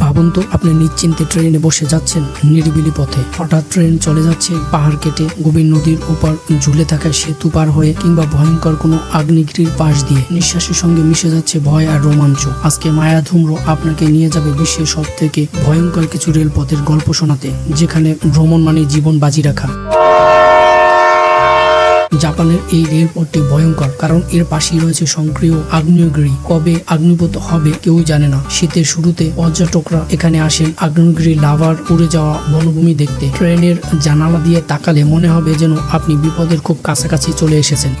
ভাবুন তো, আপনি নিশ্চিন্তে ট্রেনে বসে যাচ্ছেন নিরিবিলি পথে। হঠাৎ ট্রেন চলে যাচ্ছে পাহাড় কেটে, গভীর নদীর উপর ঝুলে থাকা সেতু পার হয়ে কিংবা ভয়ঙ্কর কোনো আগ্নেয়গিরির পাশ দিয়ে। নিঃশ্বাসের সঙ্গে মিশে যাচ্ছে ভয় আর রোমাঞ্চ। আজকে মায়া ধুম্র আপনাকে নিয়ে যাবে বিশ্বের সব থেকে ভয়ঙ্কর কিছু রেলপথের গল্প শোনাতে, যেখানে ভ্রমণ মানে জীবন বাজি রাখা। জাপানের এই রেলপথটি ভয়ঙ্কর, কারণ এর পাশেই রয়েছে সক্রিয় আগ্নেয়গিরি। কবে আগ্নিপত হবে কেউ জানে না। শীতের শুরুতে পর্যটকরা এখানে আসেন আগ্নেয়গিরি লাভার উড়ে যাওয়া বনভূমি দেখতে। ট্রেনের জানালা দিয়ে তাকালে মনে হবে যেন আপনি বিপদের খুব কাছাকাছি চলে এসেছেন।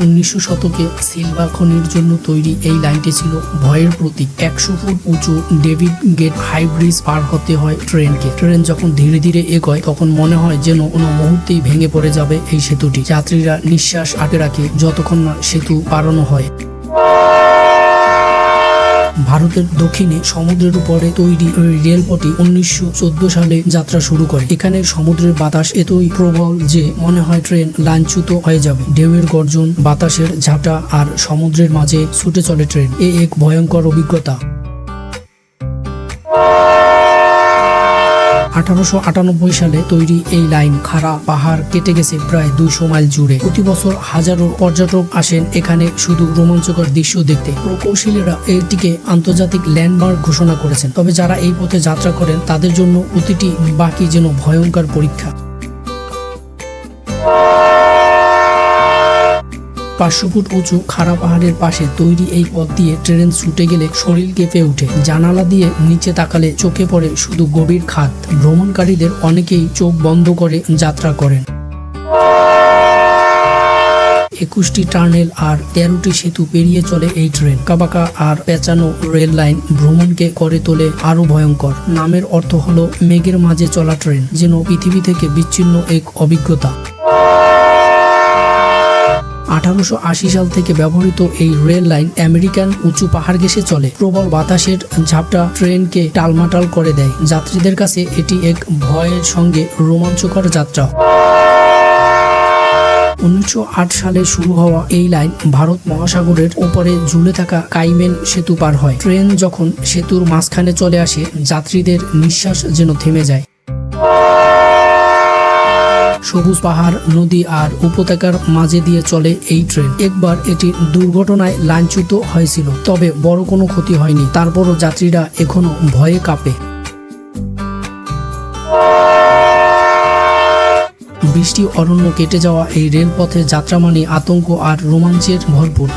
উনিশশো শতকে সিলভার খনির জন্য তৈরি এই লাইনটি ছিল ভয়ের প্রতীক। একশো ফুট উঁচু ডেভিড গেট হাই ব্রিজ পার হতে হয় ট্রেনকে। ট্রেন যখন ধীরে ধীরে এগোয়, তখন মনে হয় যেন কোনো মুহূর্তেই ভেঙে পড়ে যাবে এই সেতুটি। যাত্রীরা নিঃশ্বাস আটে রাখে যতক্ষণ না সেতু পারানো হয়। ভারতের দক্ষিণে সমুদ্রের উপরে তৈরি ওই রেলপথটি উনিশশো সালে যাত্রা শুরু করে। এখানে সমুদ্রের বাতাস এতই প্রবল যে মনে হয় ট্রেন লাঞ্ছুত হয়ে যাবে। ঢেউয়ের গর্জন, বাতাসের ঝাঁটা আর সমুদ্রের মাঝে ছুটে চলে ট্রেন। এ এক ভয়ঙ্কর অভিজ্ঞতা। আঠারোশো আটানব্বই সালে তৈরি এই লাইন খাড়া পাহাড় কেটে গেছে প্রায় দুইশো মাইল জুড়ে। প্রতি বছর হাজারো পর্যটক আসেন এখানে শুধু রোমাঞ্চকর দৃশ্য দেখতে। প্রকৌশলীরা এটিকে আন্তর্জাতিক ল্যান্ডমার্ক ঘোষণা করেছেন। তবে যারা এই পথে যাত্রা করেন, তাদের জন্য প্রতিটি বাকি যেন ভয়ঙ্কর পরীক্ষা। পাঁচশো ফুট উঁচু খাড়া পাহাড়ের পাশে তৈরি এই পথ দিয়ে ট্রেন ছুটে গেলে শরীর কেঁপে ওঠে। জানালা দিয়ে নিচে তাকালে চোখে পড়ে শুধু গভীর খাত। ভ্রমণকারীদের অনেকেই চোখ বন্ধ করে যাত্রা করেন। একুশটি টার্নেল আর তেরোটি সেতু পেরিয়ে চলে এই ট্রেন। কাবাকা আর পেঁচানো রেল লাইন ভ্রমণকে করে তোলে আরও ভয়ঙ্কর। নামের অর্থ হলো, মেঘের মাঝে চলা ট্রেন যেন পৃথিবী থেকে বিচ্ছিন্ন এক অভিজ্ঞতা। আঠারোশো আশি সাল থেকে ব্যবহৃত এই রেল লাইন আমেরিকান উঁচু পাহাড় ঘেসে চলে। প্রবল বাতাসের ঝাপটা ট্রেনকে টালমাটাল করে দেয়। যাত্রীদের কাছে এটি এক ভয়ের সঙ্গে রোমাঞ্চকর যাত্রা। উনিশশো আট সালে শুরু হওয়া এই লাইন ভারত মহাসাগরের উপরে ঝুলে থাকা কাইমেন সেতু পার হয়। ট্রেন যখন সেতুর মাঝখানে চলে আসে, যাত্রীদের নিঃশ্বাস যেন থেমে যায়। সবুজ পাহাড়, নদী আর উপত্যকার মাঝে দিয়ে চলে এই ট্রেন। একবার এটি দুর্ঘটনায় লাঞ্ছিত হয়েছিল, তবে বড় কোনো ক্ষতি হয়নি। তারপরও যাত্রীরা এখনও ভয়ে কাঁপে। বৃষ্টি অরণ্য কেটে যাওয়া এই রেলপথে যাত্রা মানে আতঙ্ক আর রোমাঞ্চের ভরপুর।